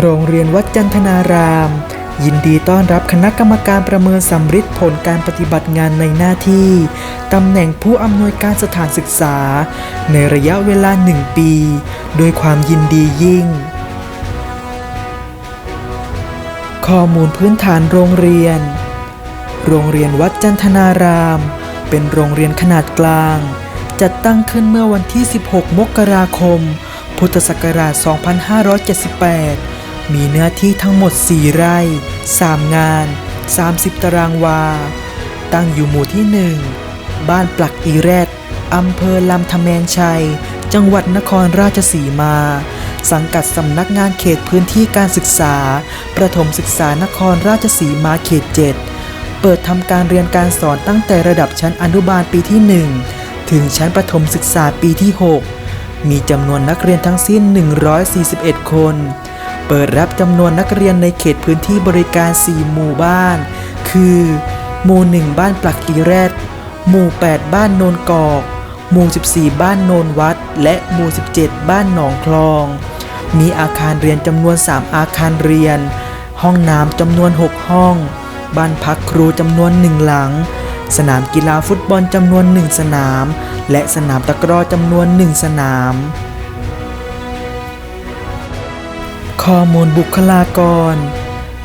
โรงเรียนวัดจันทนาราม ยินดีต้อนรับคณะกรรมการประเมินสำฤทธิ์ผลการปฏิบัติงานในหน้าที่ตำแหน่งผู้อำนวยการสถานศึกษา ในระยะเวลาหนึ่งปีโดยความยินดียิ่ง ข้อมูลพื้นฐานโรงเรียน โรงเรียนวัดจันทนาราม เป็นโรงเรียนขนาดกลาง จัดตั้งขึ้นเมื่อวันที่ 16 มกราคม พุทธศักราช 2578 มีเนื้อที่ทั้งหมด 4 ไร่ 3 งาน 30 ตารางวา ตั้งอยู่หมู่ที่ 1 บ้านปลักอีแรดอำเภอลำธเมนชัย จังหวัดนครราชสีมา สังกัดสำนักงานเขตพื้นที่การศึกษา ประถมศึกษานครราชสีมาเขต 7 เปิดทำการเรียนการสอนตั้งแต่ระดับชั้นอนุบาลปีที่ 1 ถึงชั้นประถมศึกษาปีที่ 6 มีจำนวนนักเรียนทั้งสิ้น 141 คน เปิดรับจำนวนนักเรียนในเขตพื้นที่บริการ 4 หมู่บ้าน คือ หมู่ 1 บ้านปลักอีแรด หมู่ 8 บ้านโนนกอก หมู่ 14 บ้านโนนวัด และหมู่ 17 บ้านหนองคลอง มีอาคารเรียนจำนวน 3 อาคารเรียน ห้องน้ำจำนวน 6 ห้อง บ้านพักครูจำนวนหนึ่งหลัง สนามกีฬาฟุตบอลจำนวนหนึ่งสนาม และสนามตะกร้อจำนวนหนึ่งสนาม ข้อมูลบุคลากร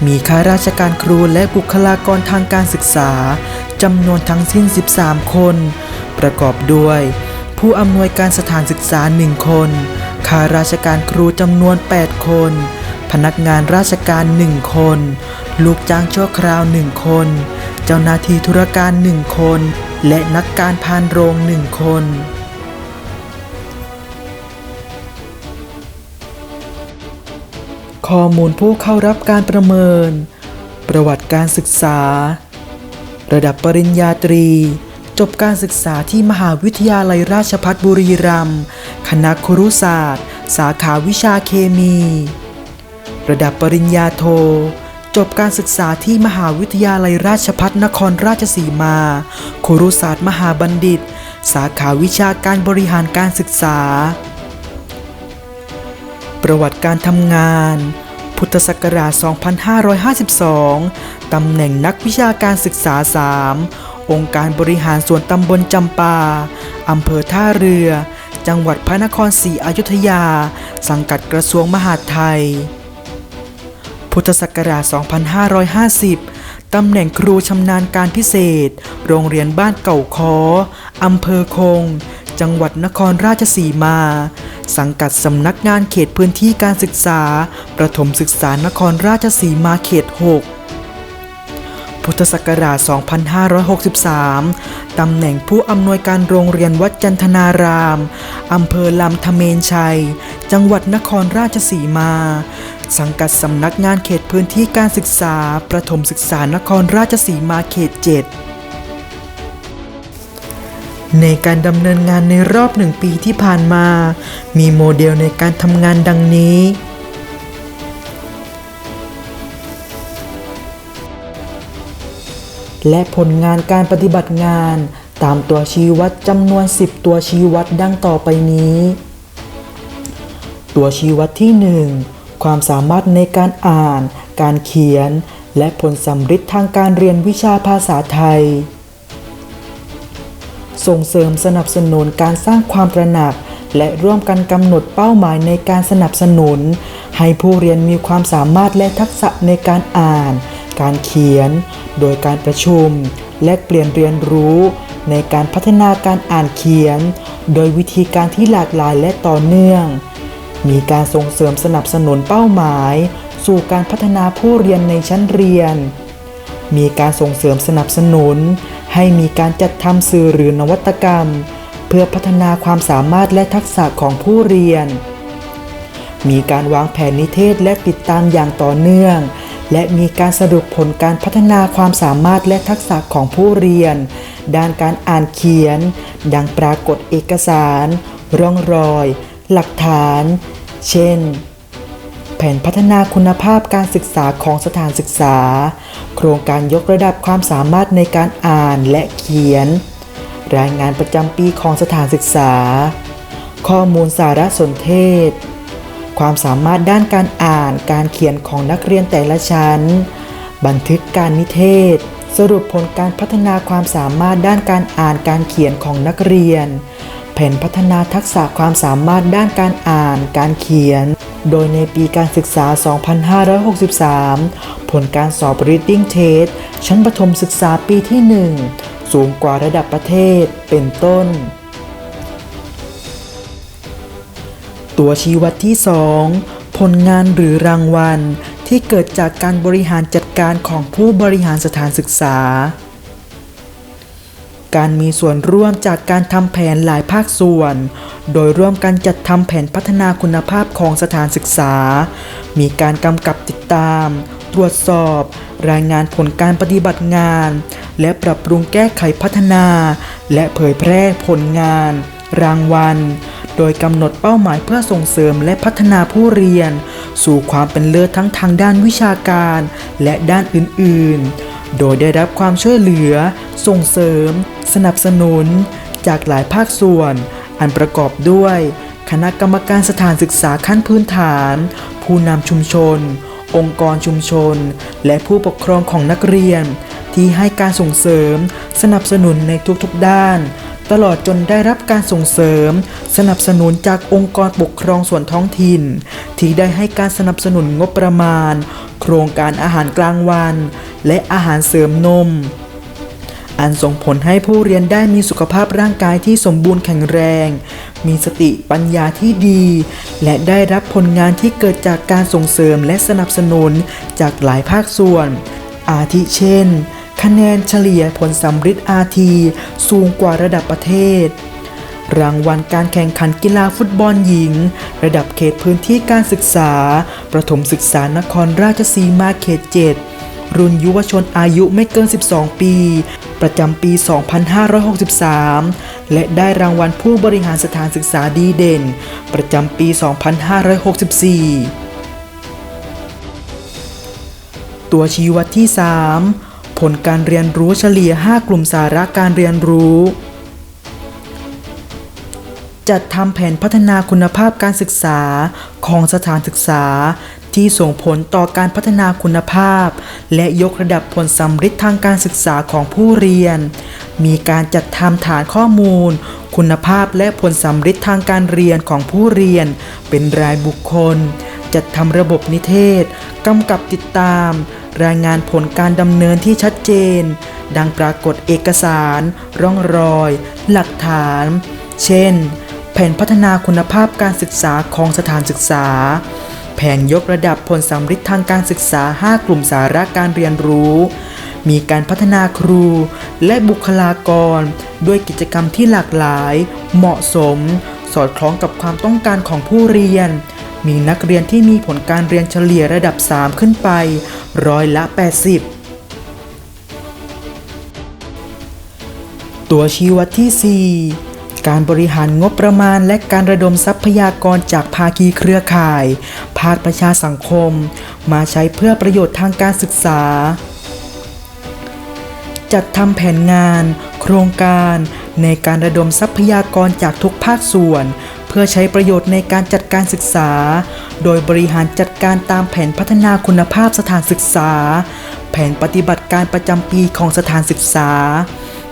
มีข้าราชการครูและบุคลากรทางการศึกษาจำนวนทั้งสิ้น 13 คน ประกอบด้วย ผู้อำนวยการสถานศึกษา 1 คน ข้าราชการครูจำนวน 8 คน พนักงานราชการ 1 คน ลูกจ้างชั่วคราว 1 คน เจ้าหน้าที่ธุรการ 1 คน และนักการพานโรง 1 คน ข้อมูลผู้เข้ารับการประเมิน ประวัติการศึกษา ระดับปริญญาตรี จบการศึกษาที่มหาวิทยาลัยราชภัฏบุรีรัมย์คณะครุศาสตร์ สาขาวิชาเคมี ระดับปริญญาโท จบการศึกษาที่มหาวิทยาลัยราชภัฏนครราชสีมา ครุศาสตร์มหาบัณฑิต สาขาวิชาการบริหารการศึกษาประวัติการทำงาน พุทธศักราช 2552 ตำแหน่งนักวิชาการศึกษา 3 องค์การบริหารส่วนตำบลจำปา อำเภอท่าเรือ จังหวัดพระนครศรีอยุธยา สังกัดกระทรวงมหาดไทย พุทธศักราช 2550 ตำแหน่งครูชำนาญการพิเศษ โรงเรียนบ้านเก่าคออำเภอคง จังหวัดนครราชสีมา สังกัดสำนักงานเขตพื้นที่การศึกษา ประถมศึกษานครราชสีมาเขต 6 พุทธศักราช 2563 ตำแหน่งผู้อำนวยการโรงเรียนวัดจันทนาราม อำเภอลำธเมนชัย จังหวัดนครราชสีมา สังกัดสำนักงานเขตพื้นที่การศึกษา ประถมศึกษานครราชสีมาเขต 7 ในการดำเนินงานในรอบหนึ่งปีที่ผ่านมา มีโมเดลในการทำงานดังนี้ และผลงานการปฏิบัติงานตามตัวชี้วัดจำนวน 10 ตัวชี้วัดดังต่อไปนี้ ตัวชี้วัดที่ 1 ความสามารถในการอ่าน การเขียน และผลสำฤทธิ์ทางการเรียนวิชาภาษาไทย ส่งเสริมสนับสนุนการสร้างความตระหนัก และร่วมกันกำหนดเป้าหมายในการสนับสนุน ให้ผู้เรียนมีความสามารถและทักษะในการอ่าน การเขียน โดยการประชุม และเปลี่ยนเรียนรู้ ในการพัฒนาการอ่านเขียน โดยวิธีการที่หลากหลายและต่อเนื่อง มีการส่งเสริมสนับสนุนเป้าหมาย สู่การพัฒนาผู้เรียนในชั้นเรียน มีการส่งเสริมสนับสนุน ให้มีการจัดทำสื่อหรือนวัตกรรม เพื่อพัฒนาความสามารถและทักษะของผู้เรียน มีการวางแผนนิเทศและติดตามอย่างต่อเนื่อง และมีการสรุปผลการพัฒนาความสามารถและทักษะของผู้เรียน ด้านการอ่านเขียน ดังปรากฏเอกสาร ร่องรอย หลักฐาน เช่น แผนพัฒนาคุณภาพการศึกษาของสถานศึกษา โครงการยกระดับความสามารถในการอ่านและเขียน รายงานประจำปีของสถานศึกษา ข้อมูลสารสนเทศ ความสามารถด้านการอ่านการเขียนของนักเรียนแต่ละชั้น บันทึกการนิเทศ สรุปผลการพัฒนาความสามารถด้านการอ่านการเขียนของนักเรียน แผนพัฒนาทักษะความสามารถด้านการอ่านการเขียน โดยในปีการศึกษา 2563 ผลการสอบ Reading Test ชั้นประถมศึกษาปีที่ 1 สูงกว่าระดับประเทศเป็นต้น ตัวชี้วัดที่ 2 ผลงานหรือรางวัลที่เกิดจากการบริหารจัดการของผู้บริหารสถานศึกษา การมีส่วนร่วมจากการทำแผนหลายภาคส่วน โดยร่วมกันจัดทำแผนพัฒนาคุณภาพของสถานศึกษา มีการกำกับติดตาม ตรวจสอบ รายงานผลการปฏิบัติงาน และปรับปรุงแก้ไขพัฒนา และเผยแพร่ผลงาน รางวัล โดยกำหนดเป้าหมายเพื่อส่งเสริมและพัฒนาผู้เรียน สู่ความเป็นเลิศทั้งทางด้านวิชาการ และด้านอื่น ๆ โดยได้รับความช่วยเหลือ ส่งเสริม สนับสนุน จากหลายภาคส่วน อันประกอบด้วย คณะกรรมการสถานศึกษาขั้นพื้นฐาน ผู้นำชุมชน องค์กรชุมชน และผู้ปกครองของนักเรียน ที่ให้การส่งเสริม สนับสนุนในทุกๆด้าน ตลอดจนได้รับการส่งเสริม สนับสนุนจากองค์กรปกครองส่วนท้องถิ่น ที่ได้ให้การสนับสนุนงบประมาณ โครงการอาหารกลางวัน และอาหารเสริมนม อันส่งผลให้ผู้เรียนได้มีสุขภาพร่างกายที่สมบูรณ์แข็งแรง มีสติปัญญาที่ดี และได้รับผลงานที่เกิดจากการส่งเสริมและสนับสนุนจากหลายภาคส่วน อาทิเช่น คะแนนเฉลี่ยผลสำริดอาทีสูงกว่าระดับประเทศ รางวัลการแข่งขันกีฬาฟุตบอลหญิง ระดับเขตพื้นที่การศึกษา ประถมศึกษานครราชสีมาเขต 7 รุ่นยุวชนอายุไม่เกิน 12 ปี ประจำปี 2563 และได้รางวัลผู้บริหารสถานศึกษาดีเด่น ประจำปี 2564ตัวชี้วัดที่ 3 ผลการเรียนรู้เฉลี่ย 5 กลุ่มสาระการเรียนรู้ จัดทำแผนพัฒนาคุณภาพการศึกษาของสถานศึกษา ที่ส่งผลต่อการพัฒนาคุณภาพ และยกระดับผลสำฤทธิ์ทางการศึกษาของผู้เรียน มีการจัดทำฐานข้อมูล คุณภาพและผลสำฤทธิ์ทางการเรียนของผู้เรียน เป็นรายบุคคล จัดทำระบบนิเทศกำกับติดตาม รายงานผลการดำเนินที่ชัดเจน ดังปรากฏเอกสาร ร่องรอย หลักฐาน เช่น ผนพัฒนาคุณภาพการศึกษาของสถานศึกษา แผนยกระดับผลสำฤทธิ์ทางการศึกษา 5 กลุ่มสาระการเรียนรู้ มีการพัฒนาครูและบุคลากร ด้วยกิจกรรมที่หลากหลาย เหมาะสม สอดคล้องกับความต้องการของผู้เรียน มีนักเรียนที่มีผลการเรียนเฉลี่ยระดับ 3 ขึ้นไปร้อยละ 80ตัวชี้วัดที่ 4 การบริหารงบประมาณและการระดมทรัพยากรจากภาคีเครือข่าย ภาคประชาสังคม มาใช้เพื่อประโยชน์ทางการศึกษา จัดทำแผนงาน โครงการ ในการระดมทรัพยากรจากทุกภาคส่วน เพื่อใช้ประโยชน์ในการจัดการศึกษา โดยบริหารจัดการตามแผนพัฒนาคุณภาพสถานศึกษา แผนปฏิบัติการประจำปีของสถานศึกษา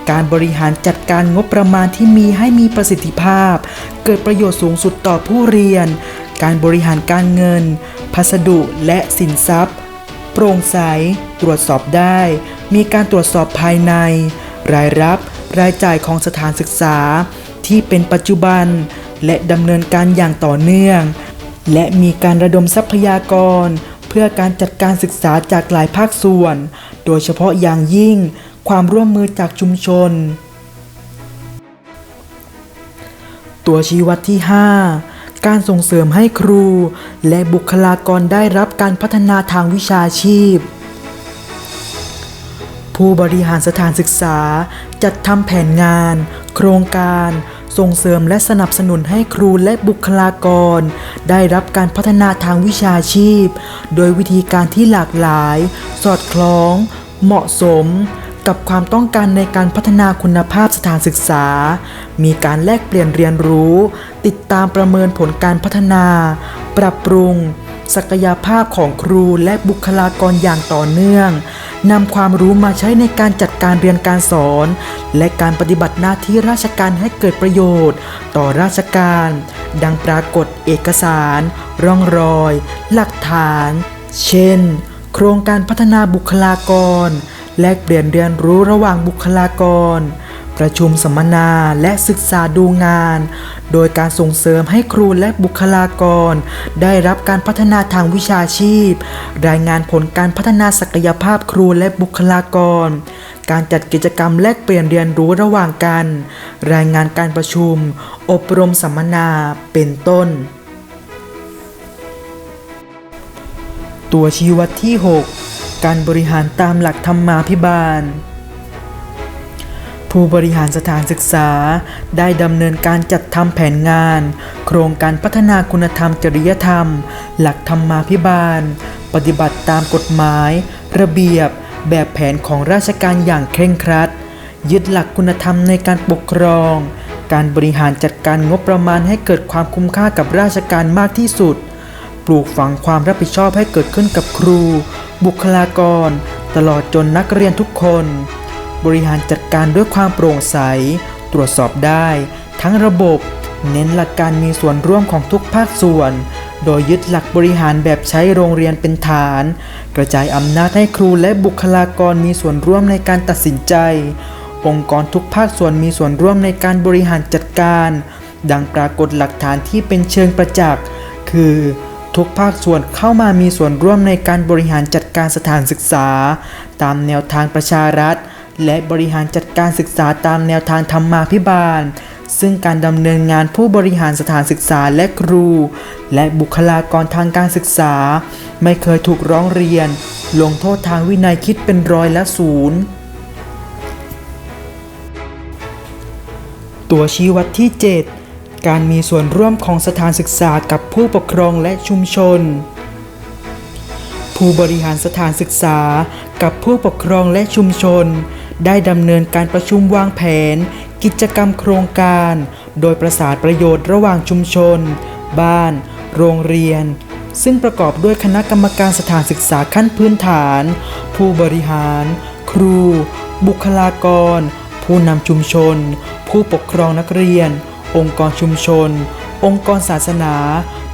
การบริหารจัดการงบประมาณที่มีให้มีประสิทธิภาพ เกิดประโยชน์สูงสุดต่อผู้เรียน การบริหารการเงิน พัสดุและสินทรัพย์ โปร่งใส ตรวจสอบได้ มีการตรวจสอบภายใน รายรับ รายจ่ายของสถานศึกษา ที่เป็นปัจจุบัน และดำเนินการอย่างต่อเนื่อง และมีการระดมทรัพยากร เพื่อการจัดการศึกษาจากหลายภาคส่วน โดยเฉพาะอย่างยิ่ง ความร่วมมือจากชุมชน ตัวชี้วัดที่ 5 การส่งเสริมให้ครู และบุคลากรได้รับการพัฒนาทางวิชาชีพ ผู้บริหารสถานศึกษาจัดทำแผนงาน โครงการส่งเสริมและสนับสนุนให้ครูและบุคลากร ได้รับการพัฒนาทางวิชาชีพ โดยวิธีการที่หลากหลาย สอดคล้อง เหมาะสม กับความต้องการในการพัฒนาคุณภาพสถานศึกษา มีการแลกเปลี่ยนเรียนรู้ ติดตามประเมินผลการพัฒนา ปรับปรุง ศักยภาพของครูและบุคลากรอย่างต่อเนื่องนำความรู้มาใช้ในการจัดการเรียนการสอน และการปฏิบัติหน้าที่ราชการให้เกิดประโยชน์ ต่อราชการ ดังปรากฏเอกสาร ร่องรอย หลักฐาน เช่น โครงการพัฒนาบุคลากร แลกเปลี่ยนเรียนรู้ระหว่างบุคลากร ประชุมสัมมนาและศึกษาดูงาน โดยการส่งเสริมให้ครูและบุคลากร ได้รับการพัฒนาทางวิชาชีพ รายงานผลการพัฒนาศักยภาพครูและบุคลากร การจัดกิจกรรมแลกเปลี่ยนเรียนรู้ระหว่างกัน รายงานการประชุม อบรมสัมมนาเป็นต้น ตัวชี้วัดที่ 6 การบริหารตามหลักธรรมาภิบาล ผู้บริหารสถานศึกษาได้ดำเนินการจัดทำแผนงาน โครงการพัฒนาคุณธรรมจริยธรรม หลักธรรมาภิบาล ปฏิบัติตามกฎหมาย ระเบียบ แบบแผนของราชการอย่างเคร่งครัด ยึดหลักคุณธรรมในการปกครอง การบริหารจัดการงบประมาณให้เกิดความคุ้มค่ากับราชการมากที่สุด ปลูกฝังความรับผิดชอบให้เกิดขึ้นกับครู บุคลากร ตลอดจนนักเรียนทุกคน บริหารจัดการด้วยความโปร่งใส ตรวจสอบได้ ทั้งระบบ เน้นหลักการมีส่วนร่วมของทุกภาคส่วน โดยยึดหลักบริหารแบบใช้โรงเรียนเป็นฐาน กระจายอำนาจให้ครูและบุคลากรมีส่วนร่วมในการตัดสินใจ องค์กรทุกภาคส่วนมีส่วนร่วมในการบริหารจัดการ ดังปรากฏหลักฐานที่เป็นเชิงประจักษ์คือ ทุกภาคส่วนเข้ามามีส่วนร่วมในการบริหารจัดการสถานศึกษา ตามแนวทางประชารัฐ และบริหารจัดการศึกษาตามแนวทางธรรมาภิบาล ซึ่งการดำเนินงานผู้บริหารสถานศึกษาและครู และบุคลากรทางการศึกษา ไม่เคยถูกร้องเรียน ลงโทษทางวินัยคิดเป็นร้อยละศูนย์ตัวชี้วัดที่ 7 การมีส่วนร่วมของสถานศึกษากับผู้ปกครองและชุมชน ผู้บริหารสถานศึกษากับผู้ปกครองและชุมชน ได้ดำเนินการประชุมวางแผน กิจกรรมโครงการ โดยประสานประโยชน์ระหว่างชุมชน บ้าน โรงเรียน ซึ่งประกอบด้วยคณะกรรมการสถานศึกษาขั้นพื้นฐาน ผู้บริหาร ครู บุคลากร ผู้นำชุมชน ผู้ปกครองนักเรียน องค์กรชุมชน องค์กรศาสนา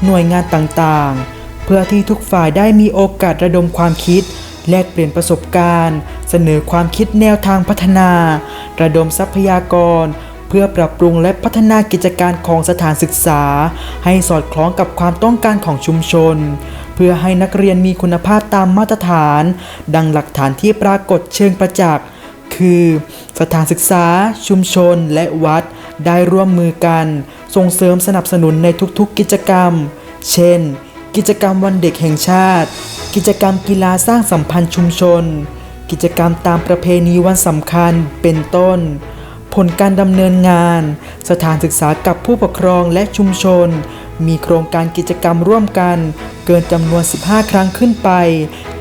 หน่วยงานต่างๆ เพื่อที่ทุกฝ่ายได้มีโอกาสระดมความคิด แลกเปลี่ยนประสบการณ์ เสนอความคิดแนวทางพัฒนา ระดมทรัพยากร เพื่อปรับปรุงและพัฒนากิจการของสถานศึกษา ให้สอดคล้องกับความต้องการของชุมชน เพื่อให้นักเรียนมีคุณภาพตามมาตรฐาน ดังหลักฐานที่ปรากฏเชิงประจักษ์คือ สถานศึกษา ชุมชน และวัด ได้ร่วมมือกันส่งเสริมสนับสนุนในทุกๆกิจกรรม เช่น กิจกรรมวันเด็กแห่งชาติ กิจกรรมกีฬาสร้างสัมพันธ์ชุมชน กิจกรรมตามประเพณีวันสำคัญเป็นต้น ผลการดำเนินงาน สถานศึกษากับผู้ปกครองและชุมชน มีโครงการกิจกรรมร่วมกัน เกินจำนวน 15 ครั้งขึ้นไป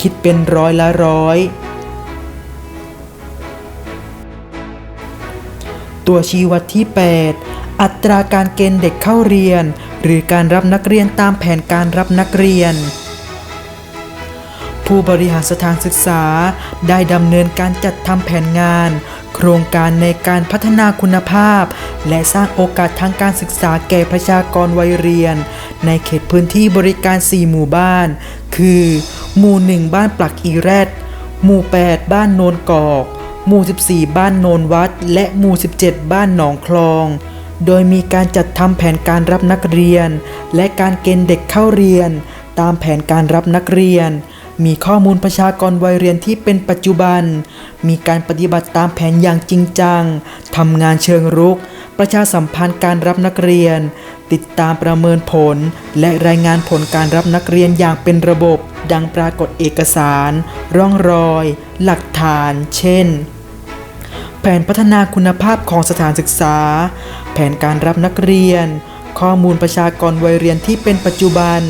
คิดเป็นร้อยละร้อย ตัวชี้วัดที่ 8 อัตราการเกณฑ์เด็กเข้าเรียน หรือการรับนักเรียนตามแผนการรับนักเรียน ผู้บริหารสถานศึกษาได้ดำเนินการจัดทำแผนงาน โครงการในการพัฒนาคุณภาพ และสร้างโอกาสทางการศึกษาแก่ประชากรวัยเรียน ในเขตพื้นที่บริการ 4 หมู่บ้าน คือ หมู่ 1 บ้านปลักอีแรดหมู่ 8 บ้านโนนกอก หมู่ 14 บ้านโนนวัด และหมู่ 17 บ้านหนองคลอง โดยมีการจัดทำแผนการรับนักเรียน และการเกณฑ์เด็กเข้าเรียน ตามแผนการรับนักเรียน มีข้อมูลประชากรวัยเรียนที่เป็นปัจจุบัน มีการปฏิบัติตามแผนอย่างจริงจังทำงานเชิงรุก ประชาสัมพันธ์การรับนักเรียน ติดตามประเมินผล และรายงานผลการรับนักเรียนอย่างเป็นระบบ ดังปรากฏเอกสาร ร่องรอย หลักฐาน เช่น แผนพัฒนาคุณภาพของสถานศึกษา แผนการรับนักเรียน ข้อมูลประชากรวัยเรียนที่เป็นปัจจุบัน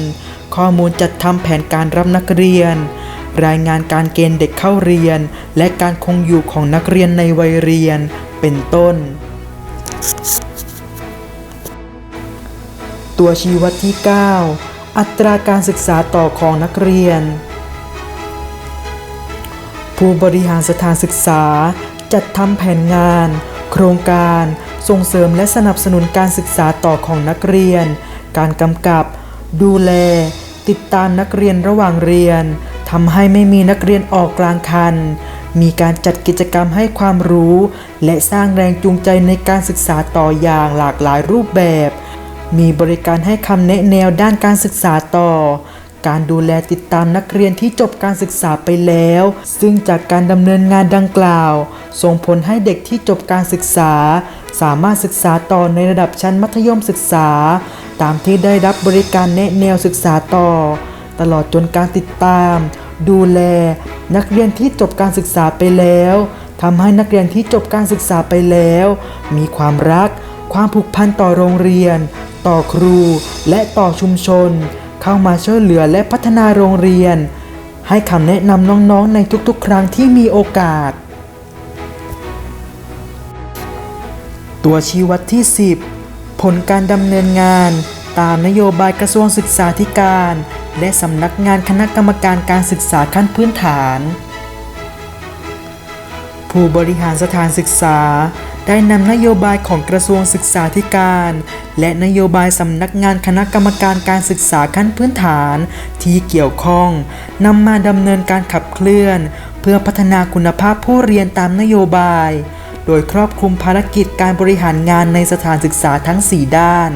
ข้อมูลจัดทำแผนการรับนักเรียน รายงานการเกณฑ์เด็กเข้าเรียน และการคงอยู่ของนักเรียนในวัยเรียน เป็นต้น ตัวชี้วัดที่ 9 อัตราการศึกษาต่อของนักเรียน ผู้บริหารสถานศึกษา จัดทำแผนงาน โครงการ ส่งเสริมและสนับสนุนการศึกษาต่อของนักเรียน การกำกับ ดูแล ติดตามนักเรียนระหว่างเรียนทำให้ไม่มีนักเรียนออกกลางคัน มีการจัดกิจกรรมให้ความรู้ และสร้างแรงจูงใจในการศึกษาต่ออย่างหลากหลายรูปแบบ มีบริการให้คำแนะแนวด้านการศึกษาต่อ การดูแลติดตามนักเรียนที่จบการศึกษาไปแล้ว ซึ่งจากการดำเนินงานดังกล่าว ส่งผลให้เด็กที่จบการศึกษา สามารถศึกษาต่อในระดับชั้นมัธยมศึกษา ตามที่ได้รับบริการแนะแนวศึกษาต่อ ตลอดจนการติดตาม ดูแล นักเรียนที่จบการศึกษาไปแล้วทำให้นักเรียนที่จบการศึกษาไปแล้ว มีความรัก ความผูกพันต่อโรงเรียน ต่อครูและต่อชุมชน เข้ามาช่วยเหลือและพัฒนาโรงเรียน ให้คำแนะนำน้องๆในทุกๆ ครั้งที่มีโอกาส ตัวชี้วัดที่ 10 ผลการดำเนินงาน ตามนโยบายกระทรวงศึกษาธิการ และสำนักงานคณะกรรมการการศึกษาขั้นพื้นฐาน ผู้บริหารสถานศึกษา ได้นำนโยบายของกระทรวงศึกษาธิการ และนโยบายสำนักงานคณะกรรมการการศึกษาขั้นพื้นฐาน ที่เกี่ยวข้องนำมาดำเนินการขับเคลื่อน เพื่อพัฒนาคุณภาพผู้เรียนตามนโยบาย โดยครอบคลุมภารกิจการบริหารงานในสถานศึกษาทั้ง 4 ด้าน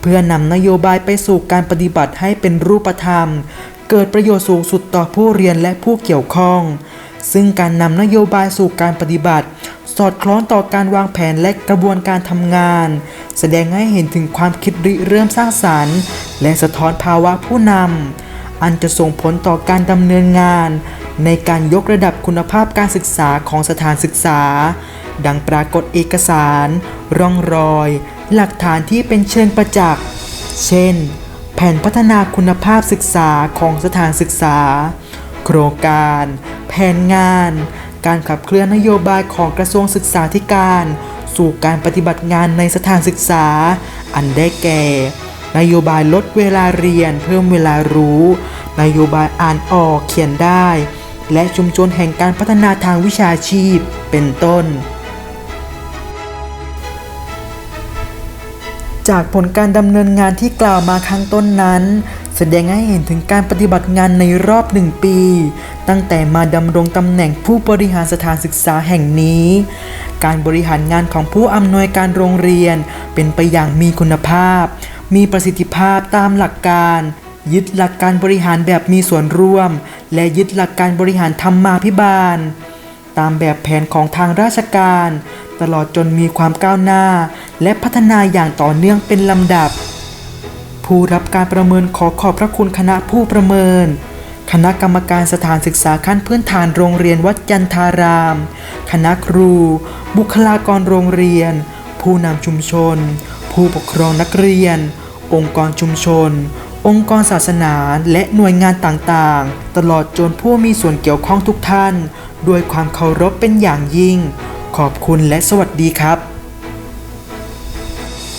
เพื่อนำนโยบายไปสู่การปฏิบัติให้เป็นรูปธรรม เกิดประโยชน์สูงสุดต่อผู้เรียนและผู้เกี่ยวข้อง ซึ่งการนำนโยบายสู่การปฏิบัติ สอดคล้องต่อการวางแผนและกระบวนการทำงาน แสดงให้เห็นถึงความคิดริเริ่มสร้างสรรค์ และสะท้อนภาวะผู้นำอันจะส่งผลต่อการดำเนินงาน ในการยกระดับคุณภาพการศึกษาของสถานศึกษา ดังปรากฏเอกสาร ร่องรอย หลักฐานที่เป็นเชิงประจักษ์เช่น แผนพัฒนาคุณภาพศึกษาของสถานศึกษา โครงการ แผนงาน การขับเคลื่อนนโยบายของกระทรวงศึกษาธิการ สู่การปฏิบัติงานในสถานศึกษา อันได้แก่ นโยบายลดเวลาเรียนเพิ่มเวลารู้ นโยบายอ่านออกเขียนได้ และชุมชนแห่งการพัฒนาทางวิชาชีพเป็นต้นจากผลการดำเนินงานที่กล่าวมาข้างต้นนั้น แสดงให้เห็นถึงการปฏิบัติงานในรอบหนึ่งปี ตั้งแต่มาดำรงตำแหน่งผู้บริหารสถานศึกษาแห่งนี้ การบริหารงานของผู้อำนวยการโรงเรียน เป็นไปอย่างมีคุณภาพ มีประสิทธิภาพตามหลักการยึดหลักการบริหารแบบมีส่วนร่วม และยึดหลักการบริหารธรรมาภิบาล ตามแบบแผนของทางราชการ ตลอดจนมีความก้าวหน้า และพัฒนาอย่างต่อเนื่องเป็นลำดับ ผู้รับการประเมินขอขอบพระคุณคณะผู้ประเมิน คณะกรรมการสถานศึกษาขั้นพื้นฐานโรงเรียนวัดจันทาราม คณะครู บุคลากรโรงเรียน ผู้นำชุมชน ผู้ปกครองนักเรียน องค์กรชุมชน องค์กรศาสนาและหน่วยงานต่างๆ ตลอดจนผู้มีส่วนเกี่ยวข้องทุกท่าน ด้วยความเคารพเป็นอย่างยิ่ง ขอบคุณและสวัสดีครับ